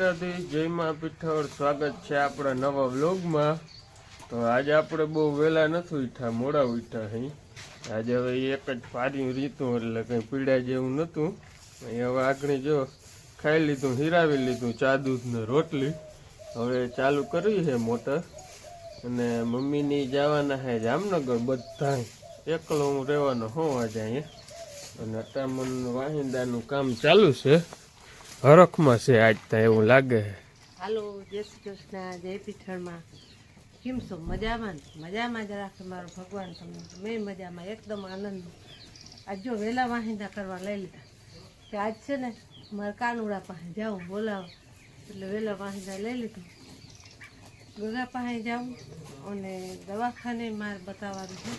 દ્વારકાધીશ જય મા પીઠળ સ્વાગત છે આપણા નવા વ્લોગમાં. તો આજે આપણે બહુ વહેલા નથી ઉઠ્યા, મોડા ઉઠ્યા અહીં આજે હવે એક જ પારી રીતું, એટલે કંઈ પીડા જેવું નહોતું હવે આગળ જો ખાઈ લીધું, હિરાવી લીધું, ચા દૂધ ને રોટલી. હવે ચાલુ કરવી છે મોટર. અને મમ્મીની જવાના છે જામનગર બધા એકલો હું રહેવાનો હોઉં આજે અહીંયા. અને અટામણ વાહિંદાનું કામ ચાલુ છે. હરખમાં છે આજ તો એવું લાગે. હાલો, જય શ્રી કૃષ્ણ, જય પીઠળમાં. કેમ છો? મજામાં મજામાં જ રાખે મારો ભગવાન તમને. મેં મજામાં, એકદમ આનંદ. આજ જો વહેલા વાહિંદા કરવા લઈ લીધા. કે આજ છે ને, મારે કાનુડા પાસે જાઉં, બોલાવો. એટલે વહેલા વાહિંદા લઈ લીધું. ગગા પાસે જાઉં અને દવાખાને મારે બતાવવાનું છે.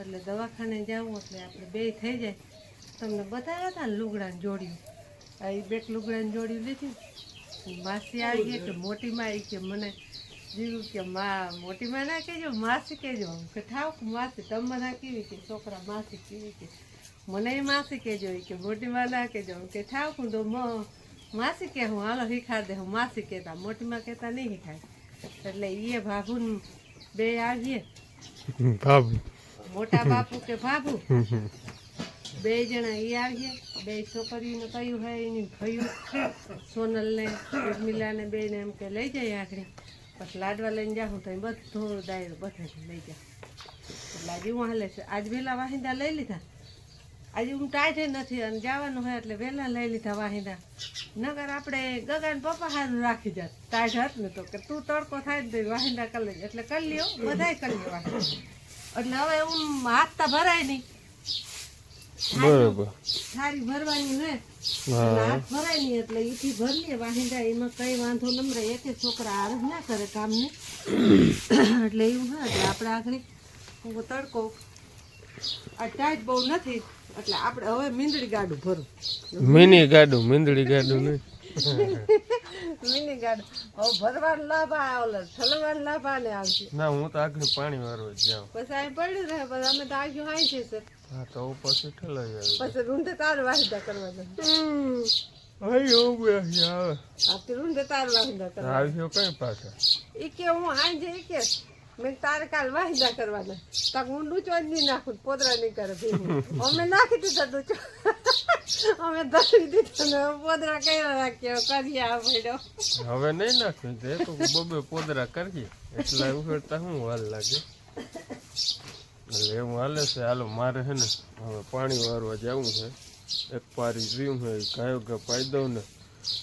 એટલે દવાખાને જાઉં, એટલે આપણે બે થઈ જાય. તમને બતાવ્યા હતા ને લુગડાને જોડ્યું ઈ બેક લુગડાને જોડ્યું લીધી. માસી આવી ગઈ કે મોટી માં આવી કે મને જીવું કે મા મોટી માં ના કહેજો માસી કહેજો. કે થાવ માસી તમે ના કેવી કે છોકરા માસી કેવી કે મને માસી કહેજો કે મોટી માં ના કહેજો. કે થાવ હું તો મ- માસી કે હું હાલો શીખાડ દે હું માસી કહેતા. મોટી માં કહેતા નહીં શીખાય. એટલે એ ભાભુ બે આવીએ. મોટા બાપુ કે ભાભુ? બે જણા એ આવીએ, બે છોકરીઓને કહ્યું હોય એની ભયું. સોનલને, ઉર્મિલાને બેને એમ કે, લઈ જાય આખરી પછી લાડવા લઈને જાઉં તો બધો દાયરો બધે લઈ જાઉં એટલે આજે હું હાલે છે. આજ વહેલા વાહિંદા લઈ લીધા. આજે હું ટાઈટે નથી અને જવાનું હોય એટલે વહેલા લઈ લીધા વાહિંદા. નગર આપણે ગગાને પપ્પા હારું રાખી જાત. ટાઈટ હત ને તો કે તું તડકો થાય ને તો વાહિંદા કરી લેજે. એટલે કરી લ્યો, બધાય કરી લ્યો એટલે હવે હું હાથતા ભરાય નહીં. બરોબર. થાળી ભરવાની એટલે હાથ ભરાય નહીં એટલે ઈથી ભરીએ. વાહિંદા એમાં કઈ વાંધો નમરે એક છોકરા આરજ ના કરે કામને. એટલે એવું હોય એટલે આપણે આખરી હું તડકો. આ ટાઈટ બહુ નથી. એટલે આપણે હવે મીંદડી ગાડું ભરું. મિની ગાડું મીંદડી ગાડું નહીં. મિની ગાડું હવે ભરવાનું લાભ ઓલે ઠલવાનું લાભ આને આવશે. ના હું તો આગળ પાણી વાળવા જાઉં. પછી અહીં પડ્યું રહે પછી અમે તો આવ્યું હાઈ છે સર. હા તો પછી ઠલાઈ આવી પછી રૂંઢે તાર વાહિંદા અહીં આવી આવે. આપતી રૂંઢે તાર વાહિંદા કરવા. આવ્યો કઈ પાછા? ઈ કે હું આજે ઈ કે મેં તારે કાલ વાહિદા કરવાના. તાક હું ડૂચો જ નહીં નાખું પોદરા નહીં કરે અમે નાખી દીધા ડૂચો અમે ધરી દીધા ને પોદરા કર્યા રાખ્યો કરીએ આ પડ્યો હવે નહીં નાખ્યું તે તો બબે પોદરા કરીએ. એટલા ઉખેડતા શું હાલ લાગે. એટલે એવું હાલે છે હાલો મારે છે ને હવે પાણી વારવા જવું છે. એક પારી રીમ છે ગાયો ગા પાઈ દઉં ને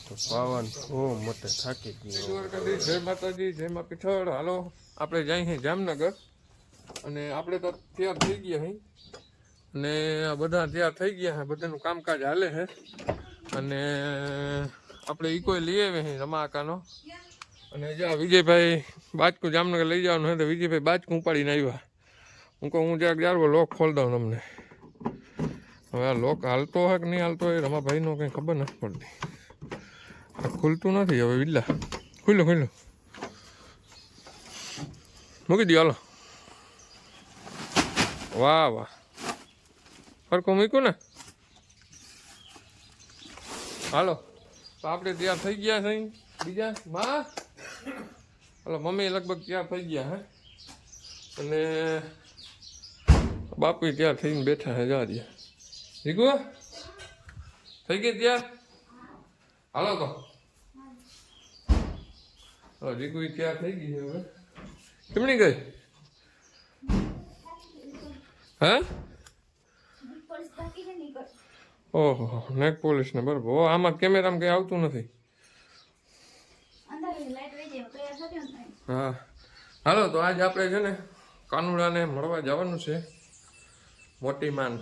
તો પાવાનું હો મટે થાકી ગયો. જય માતાજી જય મા પીઠળ હાલો. આપણે જઈએ છીએ જામનગર. અને આપણે તો તૈયાર થઈ ગયા અહીં અને આ બધા તૈયાર થઈ ગયા છે બધાનું કામકાજ હાલે છે અને આપણે ઈકોય લઈ આવ્યા છીએ રમાકાનો. અને જ્યાં વિજયભાઈ બાજકું જામનગર લઈ જવાનું હોય તો વિજયભાઈ બાજકું ઉપાડીને આવ્યા. હું કહું, હું જ્યાં જારવો લોક ખોલ દઉં તમને. હવે આ લોક હાલતો હોય કે નહીં હાલતો હોય રમાભાઈનો કંઈ ખબર નથી પડતી. આ ખુલતું નથી હવે, વિલ્લા. ખુલ્લું ખુલ્લું. મૂકી દો, હાલો. વાહ વાહ. ફરકો મૂક્યું ને? હાલો. તો આપણે તૈયાર થઈ ગયા છે બીજા? માં? હાલો, મમ્મી લગભગ તૈયાર થઈ ગયા, હે? અને બાપુ તૈયાર થઈને બેઠા હે જા રહ્યા. જીગુ? થઈ ગઈ તૈયાર હાલો તો. હા રીગુ તૈયાર થઈ ગઈ છે હવે. કેમની ગઈ? હે? ઓહો નેક પોલીસ ને બરાબર. આમાં કેમેરામાં કઈ આવતું નથી. હા. હાલો, તો આજ આપણે છે ને કાનુડાને મળવા જવાનું છે. મોટી માન.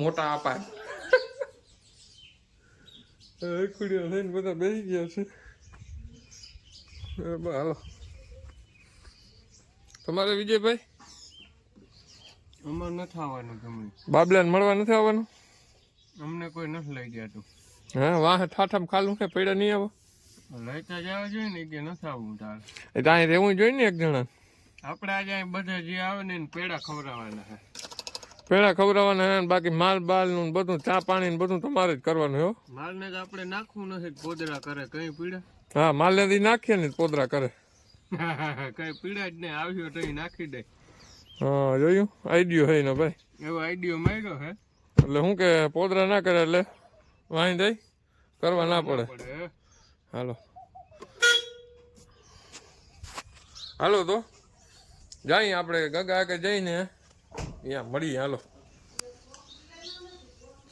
મોટા આપા ખુડીઓ થઈને બધા બેસી ગયા છે. બરાબર હાલો. તમારે વિજયભાઈ? અમારે નથી આવવાનું તમને બાબલાને મળવા નથી આવવાનું? અમને કોઈ નથી લઈ ગયા તું. હા વાહ ઠાઠામ ખાલું કે પડ્યા નહીં આવો. લઈતા જવા જોઈએ ને કે નથી આવવું તારે. એ તો અહીં રહેવું જોઈએ ને એક જણા. આપણે આજે અહીં બધા જે આવે ને એને પેડા ખવડાવવાના છે. પેડા ખવડાવવાના હે બાકી માલ બાલનું બધું ચા પાણી ને બધું તમારે જ કરવાનું હો. માલને તો આપણે નાખવું નથી પોદરા કરે કઈ પીડા? હા માલ લેતી નાખીએ ને પોદરા કરે. કઈ પીડા જ નહીં આવ્યો તો નાખી દે. હા જોયું? આઈડિયો હે ને ભાઈ. એવો આઈડિયો માર્યો હે. એટલે શું કે પોદરા ના કરે એટલે વાંઈ દઈ કરવા ના પડે. હાલો. હાલો તો જઈએ આપણે ગગા આગળ જઈને. અહીંયા મળીએ હાલો.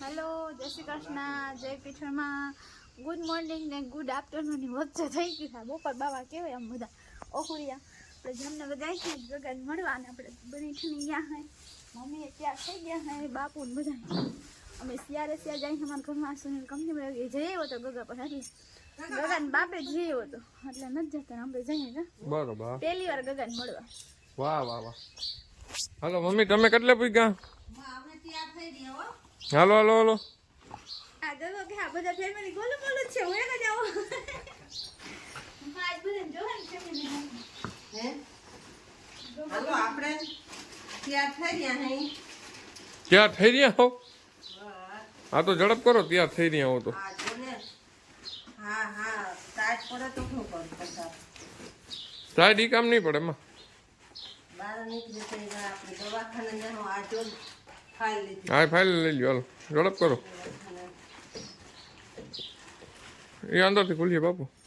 હેલો જય શ્રી કૃષ્ણ જય પીઠળમાં. ગુડ મોર્નિંગ ને ગુડ આફ્ટરનૂનની વચ્ચે થઈ ગયું છે. બપોર બાવા કેવાય આમ બધા. ઓહુડિયા આપણે જામનગર જાય છે ગગન મળવાના આપણે બની ઠણી ગયા હે. મમ્મી ત્યાં થઈ ગયા હે બાપુ ને બધા. અમે સિયારે સિયા જાય છે અમારા ઘરમાં સુનિલ કંપનીમાં એ જઈ આવ્યો તો ગગા પર એટલે ગગન બાપે જઈ આવ્યો તો. એટલે નથી જતા આપણે જઈએ ને બરોબર. પહેલી વાર ગગન મળવા. વાહ વાહ વાહ. હાલો મમ્મી તમે કેટલે પૂગ્યા? હાલો હાલો હાલો. આ ગગો કે આ બધા ફેમિલી ગોલું ગોલું છે હું એક જ આવું આજ બધા જોવા ને ફેમિલી હે? હાલો આપણે તૈયાર થઈ ગયા હે? ત્યાં થઈ રહ્યા હો? હા. તો ઝડપ કરો ત્યાં થઈ રહ્યા હો તો. આ જો ને હા હા. ટાઈટ પડે તો શું કરું બધા સાઈડ ઈ કામ નહીં પડે એમાં. બહાર નીકળી થઈ ગયા આપણે દવાખાને જવાનું આ જો ફાઇલ લીધી. હા ફાઇલ લઈ લ્યો હાલો. ઝડપ કરો. એ અંદરથી ખુલીએ બાપુ. હવે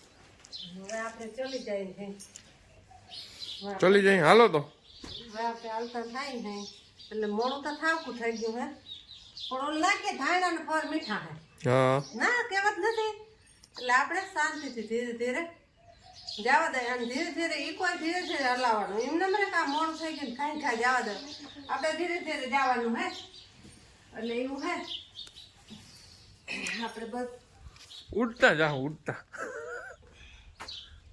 આપણે ચલી જાય છે. ચલી જઈએ હાલો તો. આપણે હાલતા થાય ને. એટલે મોડું તો થાવકું થઈ ગયું હે. પણ ઓલું લાગે ધાણા ને ફળ મીઠા હે. ના કહેવત નથી. એટલે આપણે શાંતિથી ધીરે ધીરે જવા દે અને ધીરે ધીરે ઈ કોઈ ધીરે ધીરે હલાવવાનું. એમ મને કામ મોડું થઈ ગયું ખાઈ ખાઈ જવા દે. આપણે ધીરે ધીરે જવાનું હે. એટલે એવું હે. આપણે બસ ઉડતા જા ઉડતા.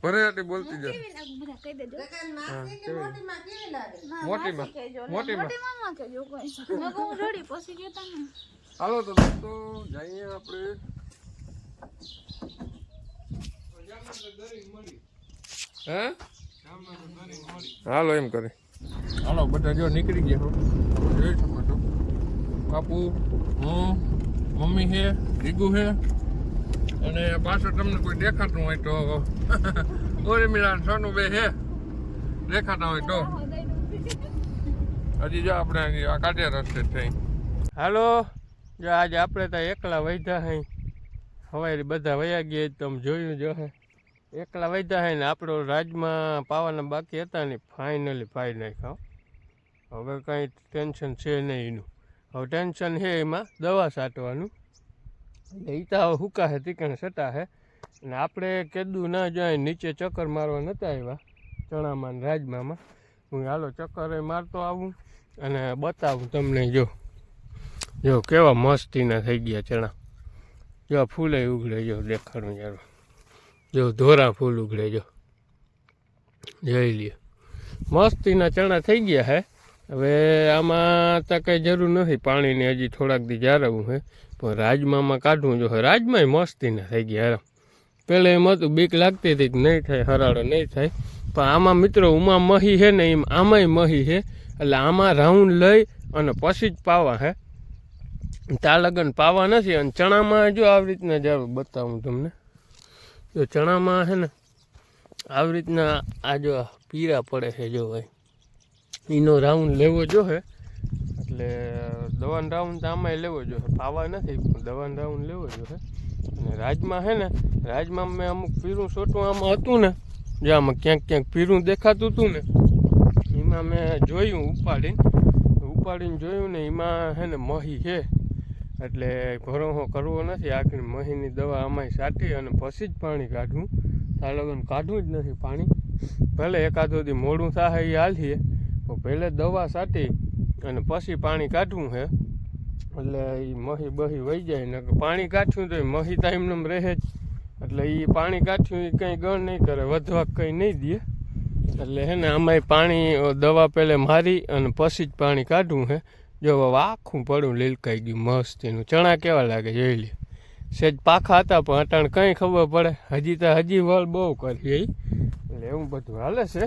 ભરેટી બોલતી જા મોટીમાં લાગે બધા કહી દેજો. લગન માસી કે મોટી માં કેવી લાગે? ના, મોટી માં. કહેજો ને. મોટી માં. મોટી માં ના કહેજો કોઈ. મેં કહું હું રડી પછી કહેતા ને. હાલો તો દોસ્તો જઈએ આપણે. હે? હાલો એમ કરે. હાલો બધા જો નીકળી ગયા હો. જોઈ શકો છો. બાપુ હું મમ્મી છે રીગુ છે અને પાછળ તમને કોઈ દેખાતું હોય તો ઓરે મિલા સોનું બે હે. દેખાતા હોય તો. હજી જો આપણે આ કાઢ્યા રસ્તે થઈ. હાલો, જો આજે આપણે તો એકલા વૈધા હઈ. હવાઈ બધા વયા ગયા તમે જોયું જો હે. એકલા વૈધા હે ને આપણો રાજમાં પાવાના બાકી હતા ને ફાઇનલી ફાઈ નાખ્યા. હવે કાંઈ ટેન્શન છે નહીં એનું. હવે ટેન્શન છે એમાં દવા એટલે એ તો હુકા હે, તીકણ સટા હે. અને આપણે કેદું ના જાય, નીચે ચક્કર મારવા નતા આવ્યા ચણામાં ને રાજમામાં. હું હાલો, ચક્કર મારતો આવું અને બતાવું તમને જો. જો કેવા મસ્તીના થઈ ગયા ચણા. જો ફૂલે ઉગડે, જો દેખાડું યાર. જો ધોરા ફૂલ ઉગડે, જો. જોઈ લ્યો. મસ્તીના ચણા થઈ ગયા હે. હવે આમાં તો કંઈ જરૂર નથી. પાણીની હજી થોડાક દી જાળવવું હે. પણ રાજમામાં કાઢવું જો રાજમાય મસ્તીને થઈ ગયા હેરામ પહેલાં એમ હતું, બીક લાગતી હતી કે નહીં થાય હરાડો નહીં થાય. પણ આમાં મિત્રો, ઉમા મહી છે ને એમ, આમાંય મહી છે એટલે આમાં રાઉન્ડ લઈ અને પછી જ પાવા હે. તા લગન પાવા નથી, અને ચણામાં જો આવી રીતના જ બતાવું તમને. જો ચણામાં છે ને, આવી રીતના આ જો પીરા પડે છે, જો ભાઈ. એનો રાઉન્ડ લેવો જોઈએ એટલે, દવાનો રાઉન્ડ તો આમાંય લેવો જોઈએ પાવા નથી, પણ દવાનો રાઉન્ડ લેવો જોઈએ અને રાજમાં છે ને, રાજમાં મેં અમુક પીરું સોટું આમાં હતું ને, જે આમાં ક્યાંક ક્યાંક પીરું દેખાતું હતું ને, એમાં મેં જોયું ઉપાડીને. ઉપાડીને જોયું ને, એમાં છે ને મહી છે. એટલે ભરોહો કરવો નથી, આખરી મહીની દવા આમાંય સાટી અને પછી જ પાણી કાઢવું. તાર લગન કાઢવું જ નથી પાણી. ભલે એકાદ દી મોડું થાય એ હાલીએ. પણ પહેલે દવા છાંટી અને પછી પાણી કાઢવું છે એટલે એ મહી બહી વહી જાય. ને પાણી કાઢ્યું તો એ મહી તો એમને એમ રહે જ. એટલે એ પાણી કાઢ્યું એ કંઈ ગણ નહીં કરે વધવા કંઈ નહીં દે. એટલે હે ને આમાં પાણી દવા પહેલે મારી અને પછી જ પાણી કાઢવું હે. જો હવે આખું પડું લીલકાઈ ગયું મસ્ત એનું. ચણા કેવા લાગે જોઈ લે સેજ પાખા હતા પણ અટાણ કંઈ ખબર પડે. હજી તો હજી વળ બહુ કરી એટલે એવું બધું હાલે છે.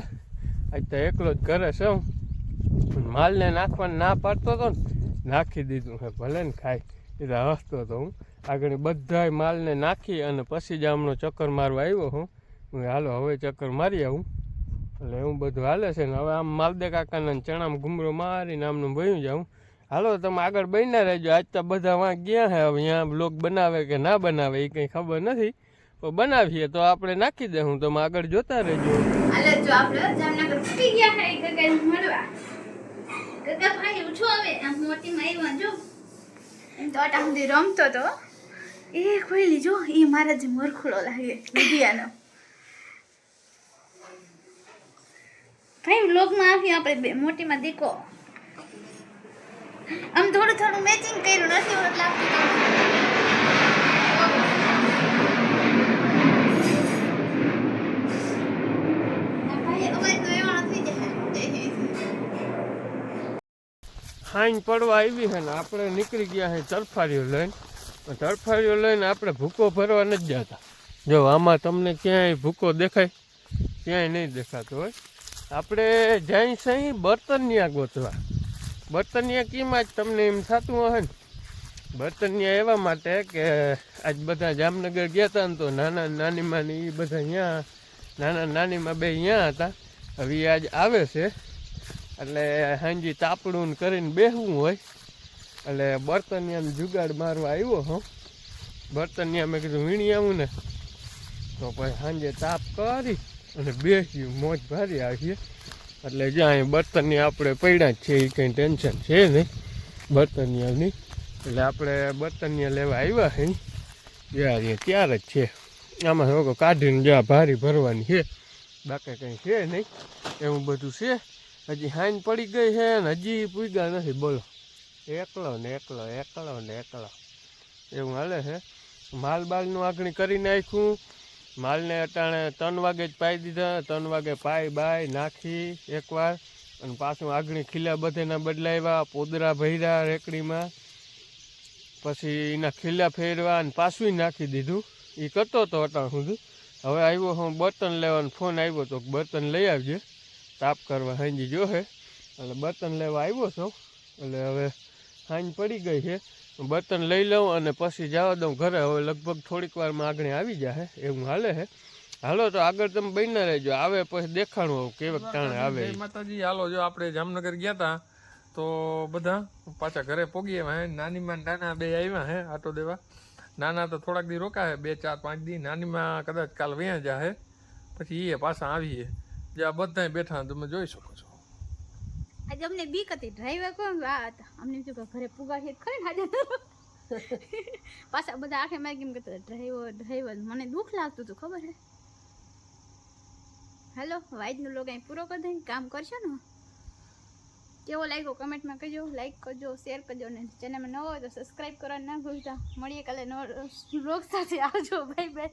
આજ તો એકલો જ ઘરે છે હું. માલને નાખવાનું ના પાડતો હતો ને નાખી દીધું છે ભલે ને ખાય. એ તો હસતો હતો હું. આગળ બધાય માલને નાખી અને પછી જ આમનો ચક્કર મારવા આવ્યો હું. હું હાલો, હવે ચક્કર મારી આવું. એટલે એવું બધું હાલે છે ને હવે આમ માલદે કાકાના ચણામાં ઘૂમરો મારીને આમનું ભયું જાઉં. હાલો, તમે આગળ બન્યા રહેજો. આજ તો બધા વાં ગયા હે. હવે અહીંયા બ્લોગ બનાવે કે ના બનાવે એ કંઈ ખબર નથી. બનાવીએ તો આપણે નાખી દઉં તમે આગળ જોતા રહેજો. હાલે, જો આપણે જામનગર ફૂટી ગયા હે ગગન મળવા. ગગા ભાઈ, ઉઠો હવે. આમ મોટી માં જો. એમ તો આટા સુધી રમતો તો. એ ખોઈલી જો એ મારા જે મરખુડો લાગે વિદ્યાનો ભાઈ વ્લોગમાં આવી, આપણે બે મોટીમાં દીકો. આમ થોડું થોડું મેચિંગ કર્યું નથી ઓળખ લાગતું ભાઈ અમારે તો એવાળો થઈ જાય હાઈન પડવા આવી છે ને આપણે નીકળી ગયા છે તરફારીઓ લઈને. તરફારીઓ લઈને આપણે ભૂકો ભરવા નથી જતા જો આમાં તમને ક્યાંય ભૂકો દેખાય, ક્યાંય નહીં દેખાતો હોય. આપણે જાય સહી બર્તનિયા ગોતવા. બર્તનિયા કીમાં જ તમને એમ થતું હશે ને? બર્તનિયા એવા માટે કે આજ બધા જામનગર ગયા હતા ને તો નાના નાનીમાં ને એ બધા અહીંયા, નાના નાનીમાં બે અહીંયા હતા. હવે આજ આવે છે. એટલે હાંજી તાપડું કરીને બેસવું હોય. એટલે બર્તનિયાનો જુગાડ મારવા આવ્યો હો. બર્તનિયા મેં કીધું, વીણી આવું ને. તો પછી સાંજે તાપ કરી અને બેસ્યું, મોજ ભારી આવીએ. એટલે જ્યાં બર્તનની આપણે પડ્યા જ છે એ કંઈ ટેન્શન છે નહીં. બર્તનિયાની એટલે આપણે બર્તનિયા લેવા આવ્યા છે ત્યારે ત્યાર જ છે. આમાં લોકો કાઢીને જ્યાં ભારી ભરવાની છે. બાકી કંઈ છે નહીં. એવું બધું છે. હજી હાઈન પડી ગઈ છે ને હજી પૂગ્યા નથી. બોલો. એકલો ને એકલો એકલો ને એકલો. એવું હાલે છે? માલ બાલનું આગણી કરી નાખ્યું. માલને અટાણે ત્રણ વાગે જ પાઈ દીધા. ત્રણ વાગે પાઈ બાય નાખી એકવાર. અને પાછું આગણી ખીલા બધેના બદલાવ્યા, પોદરા ભર્યા રેકડીમાં. પછી એના ખીલા ફેરવા અને પાછું નાખી દીધું. એ કરતો હતો અટાણ સુધી. હવે આવ્યો હું બર્તન લેવાનો ફોન આવ્યો તો બર્તન લઈ આવજે. તાપ કરવા હાંજી જોહે એટલે બર્તન લેવા આવ્યો છો. એટલે હવે હાંજ પડી ગઈ છે. બર્તન લઈ લઉં અને પછી જવા દઉં ઘરે. હવે લગભગ થોડીક વારમાં આગળ આવી જાય એવું હાલે છે હાલો તો આગળ તમે બન્યા રહેજો. આવે પછી દેખાણું કેવક ટાણે આવે માતાજી. હાલો, જો આપણે જામનગર ગયા હતા તો બધા પાછા ઘરે પોગી આવ્યા હે. નાનીમાં નાના બે આવ્યા હે આટો દેવા. નાના તો થોડાક દી રોકાય બે, ચાર, પાંચ દી. નાનીમાં કદાચ કાલ વ્યાં જાય પછી એ પાછા આવીએ. જ્યાં બધા બેઠા તમે જોઈ શકો છો. આજે અમને બીક હતી ડ્રાઈવર કોણ આ હતા. અમને જો ઘરે પુગા છે ખરે આજે પાછા બધા આખે મારી કેમ કહેતા ડ્રાઈવર ડ્રાઈવર મને દુઃખ લાગતું હતું ખબર છે? હેલો વાઈજનું લોગ અહીં પૂરો કરી દઈ કામ કરશો ને? કેવો લાગ્યો કમેન્ટમાં કહેજો લાઈક કરજો શેર કરજો ને ચેનલમાં ન હોય તો સબસ્ક્રાઈબ કરવાનું ના ભૂલતા. મળીએ કાલે નવો રોગ સાથે. આવજો બાય બાય